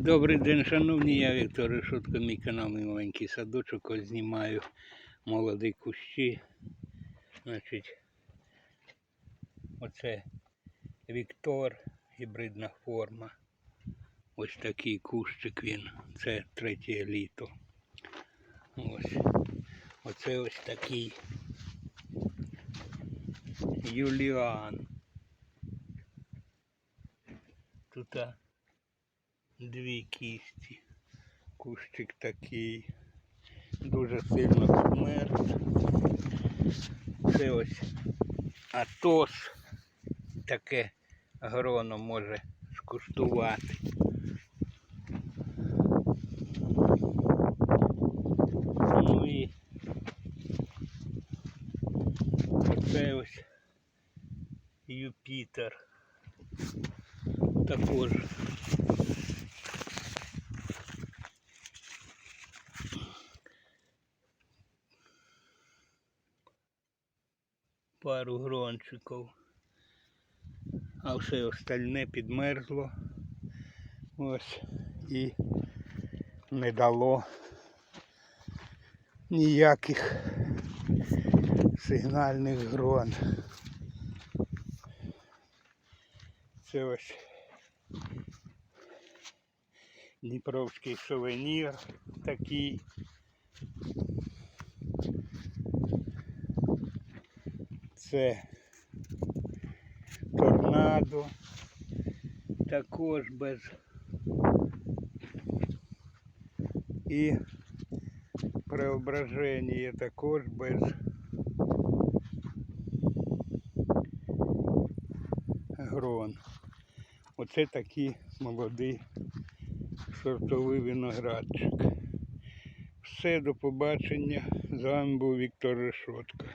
Добрий день, шановні, я Віктор Решетко, мій канал «Мій маленький садочок. Ось знімаю молоді кущі. Значить, оце Віктор, гібридна форма. Ось такий кущик він. Це третє літо. Ось. Оце ось такий Юліан. Тут дві кісті. Кущик такий. Дуже сильно підмерз. Це ось Атос. Таке гроно може скуштувати. Ну і оце ось Юпітер. Також пару грончиків. А все остальне підмерзло. Ось і не дало ніяких сигнальних грон. Це ось Дніпровський сувенір такий. Це торнадо. Також без і преображення також без грон. Оце такий молодий сортовий виноградчик. Все, до побачення. З вами був Віктор Решотко.